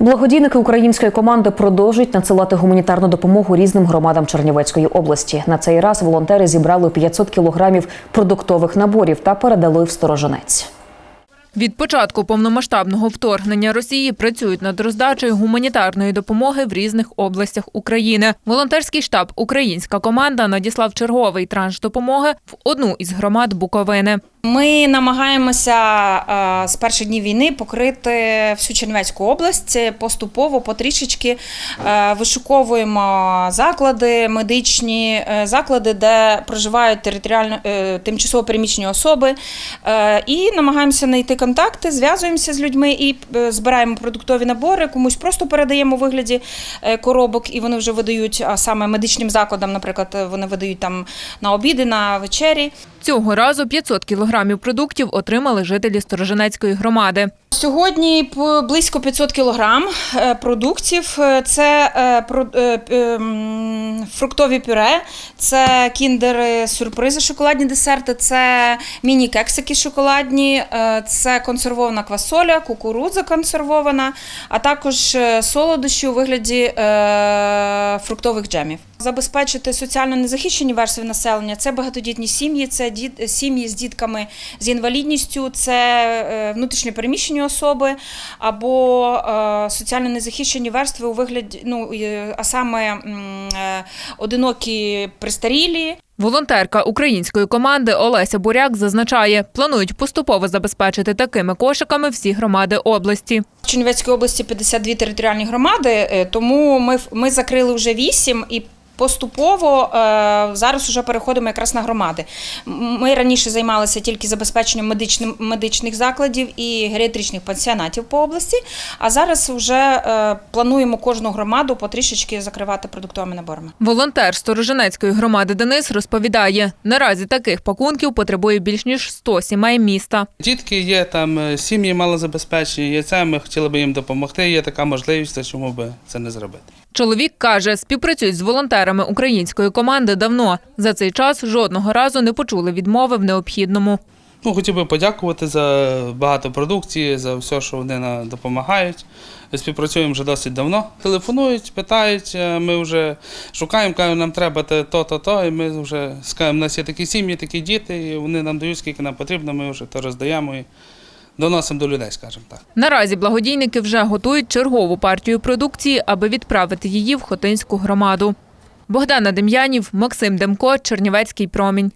Благодійники української команди продовжують надсилати гуманітарну допомогу різним громадам Чернівецької області. На цей раз волонтери зібрали 500 кілограмів продуктових наборів та передали в Сторожинець. Від початку повномасштабного вторгнення Росії працюють над роздачею гуманітарної допомоги в різних областях України. Волонтерський штаб Українська команда надіслав черговий транш допомоги в одну із громад Буковини. Ми намагаємося е, з перших днів війни покрити всю Чернівецьку область поступово, потрішечки е, вишуковуємо заклади, медичні е, заклади, де проживають територіально е, тимчасово переміщені особи, е, і намагаємося знайти контакти, зв'язуємося з людьми і е, збираємо продуктові набори. Комусь просто передаємо у вигляді е, коробок, і вони вже видають, а саме медичним закладам, наприклад, е, вони видають там на обіди, на вечері. Цього разу 500 кілограмів продуктів отримали жителі Сторожинецької громади. Сьогодні близько 500 кілограм е, продуктів. Е, Це е, фруктові пюре, це кіндери, сюрпризи, шоколадні десерти, це міні-кексики шоколадні, це консервована квасоля, кукурудза консервована, а також солодощі у вигляді фруктових джемів. Забезпечити соціально незахищені верстви населення це багатодітні сім'ї, це сім'ї з дітками з інвалідністю, це е, внутрішньо переміщені особи або е, соціально незахищені верстви у вигляді, ну а саме е, одинокі пристарілі. Волонтерка української команди Олеся Буряк зазначає, планують поступово забезпечити такими кошиками всі громади області. В Чернівецькій області 52 територіальні громади, тому ми, ми закрили вже 8 і поступово е, зараз вже переходимо якраз на громади. Ми раніше займалися тільки забезпеченням медичним, медичних закладів і геріатричних пансіонатів по області, а зараз вже е, плануємо кожну громаду потрішечки закривати продуктовими наборами. Волонтер Сторожинецької громади Денис розповідає, наразі таких пакунків потребує більш ніж 100 сімей міста. Дітки є там, е, сім'ї малозабезпечені, є це, ми хотіли би їм допомогти. Є така можливість, то чому би це не зробити. Чоловік каже, співпрацюють з волонтерами української команди давно. За цей час жодного разу не почули відмови в необхідному. Ну, хотів би подякувати за багато продукції, за все, що вони нам допомагають. Співпрацюємо вже досить давно. Телефонують, питають, е, ми вже шукаємо, кажуть, нам треба то, то, то. І ми вже скажемо, у нас є такі сім'ї, такі діти, і вони нам дають, скільки нам потрібно, ми вже то роздаємо і доносимо до людей, скажімо так. Наразі благодійники вже готують чергову партію продукції, аби відправити її в Хотинську громаду. Богдана Дем'янів, Максим Демко, Чернівецький промінь.